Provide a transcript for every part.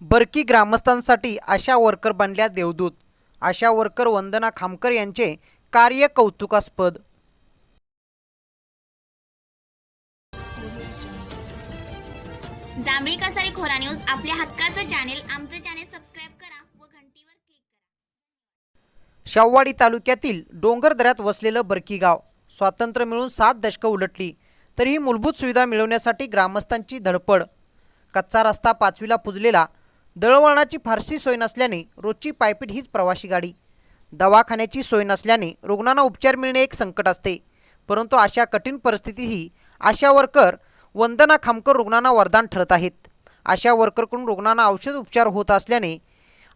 बरकी ग्रामस्थांसाठी आशा worker बनल्या देवदूत. आशा worker वंदना खामकर यांचे कार्य कौतुकास्पद जांभळी कसारी खोरा न्यूज आपल्या हक्काचं चॅनेल आमचं चॅनेल सबस्क्राईब करा व घंटीवर क्लिक करा. शाहवाडी तालुक्यातील डोंगरदऱ्यात वसलेलं बरकी गाव. स्वातंत्र्य मिळून सात दशकं उलटली. तरीही मूलभूत सुविधा मिळवण्यासाठी ग्रामस्थांची धडपड. कच्चा रस्ता पाचवीला पुजलेला दळवळणाची फारशी सोय नसल्याने रोजची पायपीट हीच प्रवासी गाडी. दवाखान्याची सोय नसल्याने रुग्णांना उपचार मिळणे एक संकट असते. परंतु अशा कठीण परिस्थितीही आशा वर्कर वंदना खामकर रुग्णांना वरदान ठरत आहेत. आशा वर्करकडून रुग्णांना औषध उपचार होत असल्याने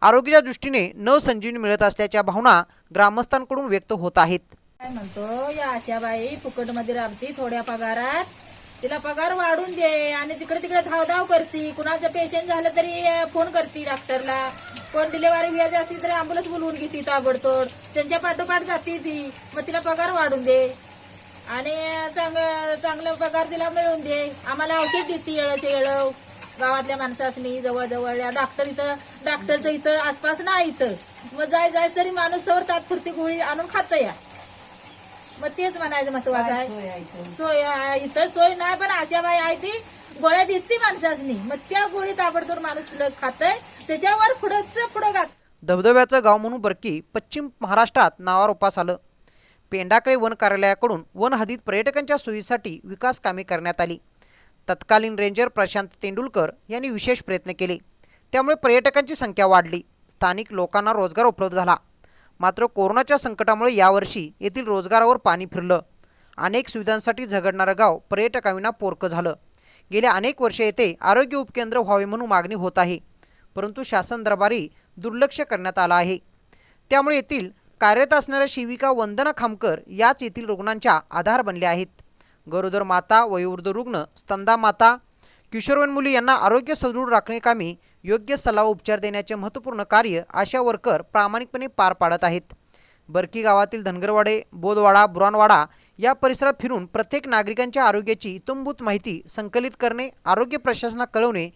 आरोग्याच्या दृष्टीने न संजीवनी मिळत असल्याच्या भावना ग्रामस्थांकडून व्यक्त होत आहेत. काय म्हणतो या आशाबाई फुकटमध्ये राबती थोड्या पगारात. तिला पगार वाढून दे आणि तिकडे तिकडे धावधाव करती. कुणाचं पेशंट झालं तरी फोन करती डॉक्टरला. कोण डिलेवरी व्हायची असली तरी अँब्युलन्स बोलवून घेते ताबडतोड. त्यांच्या पाठोपाठ जाते ती. मग तिला पगार वाढून दे. आणि चांग चांगलं पगार तिला मिळून दे. आम्हाला औषध देते येळचे येळव. गावातल्या माणसासनी जवळजवळ. या डॉक्टर इथं डॉक्टरचं इथं आसपास नाही इथं. मग जाय जाय तरी माणूस तर तात्पुरती गोळी आणून खातं या. मग तेच म्हणायचं महत्वाचं आहे सोय. इथं सोय नाही पण अशा बाई आहे ती. गोळ्या दिसती माणसासनी. मग त्या गोळी ताबडतोब माणूस खातय. त्याच्यावर पुढंच पुढं घात धबधब्याचं गाव म्हणून बरकी पश्चिम महाराष्ट्रात नावावर उपास आलं. पेंडाकळे वन कार्यालयाकडून वन हद्दीत पर्यटकांच्या सोयीसाठी विकास कामे करण्यात आली. तत्कालीन रेंजर प्रशांत तेंडुलकर यांनी विशेष प्रयत्न केले. त्यामुळे पर्यटकांची संख्या वाढली. स्थानिक लोकांना रोजगार उपलब्ध झाला. मात्र कोरोनाच्या संकटामुळे यावर्षी येथील रोजगारावर पाणी फिरलं. अनेक सुविधांसाठी झगडणारं गाव पर्यटकांविना पोरकं झालं. गेल्या अनेक वर्षे येथे आरोग्य उपकेंद्र व्हावे म्हणून मागणी होत आहे परंतु शासन दरबारी दुर्लक्ष करण्यात आलं आहे. त्यामुळे येथील कार्यरत असणाऱ्या शिविका वंदना खामकर याच येथील रुग्णांच्या आधार बनल्या आहेत. गरोदर माता वयोवृद्ध रुग्ण स्तंदा माता किशोरवयीन मुली यांना आरोग्य सदृढ कामी योग्य सल्ला उपचार देण्याचे महत्त्वपूर्ण कार्य आशा वर्कर प्रामाणिकपणे पार पाडत आहेत. बरकी गावातील धनगरवाडे बोदवाडा बुरानवाडा या परिसरात फिरून प्रत्येक नागरिकांच्या आरोग्याची इतंभूत माहिती संकलित करणे आरोग्य प्रशासना कळवणे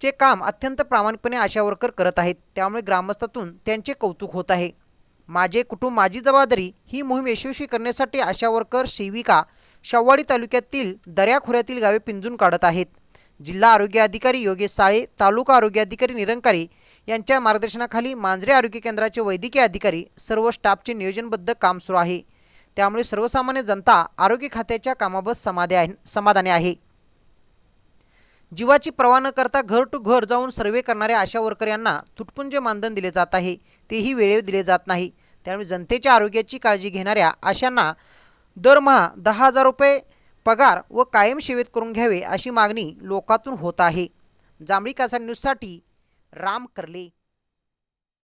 चे काम अत्यंत प्रामाणिकपणे आशा वर्कर करत आहेत. त्यामुळे ग्रामस्थातून त्यांचे कौतुक होत आहे. माझे कुटुंब माझी जबाबदारी ही मोहीम यशस्वी करण्यासाठी आशा वर्कर सेविका शव्वाडी तालुक्यातील दर्याखोऱ्यातील गावे पिंजून काढत आहेत. जिल्हा आरोग्य अधिकारी योगेश साळे तालुका आरोग्य अधिकारी निरंकारी यांच्या मार्गदर्शनाखाली मांजरे आरोग्य केंद्राचे वैद्यकीय अधिकारी सर्व स्टाफचे नियोजनबद्ध काम सुरू आहे. त्यामुळे सर्वसामान्य जनता आरोग्य खात्याच्या कामाबाबत समाधे आहे समाधानी आहे. जीवाची पर्वा न करता घर टू घर जाऊन सर्वे करणाऱ्या आशा वर्कर यांना तुटपुंजे मानधन दिले जात आहे. तेही वेळेवर दिले जात नाही. त्यामुळे जनतेच्या आरोग्याची काळजी घेणाऱ्या आशांना दरमहा दहा हजार रुपये पगार व कायम सेवेत करून घ्यावे अशी मागणी लोकातून होत आहे. जांभळी कासा न्यूजसाठी राम करले.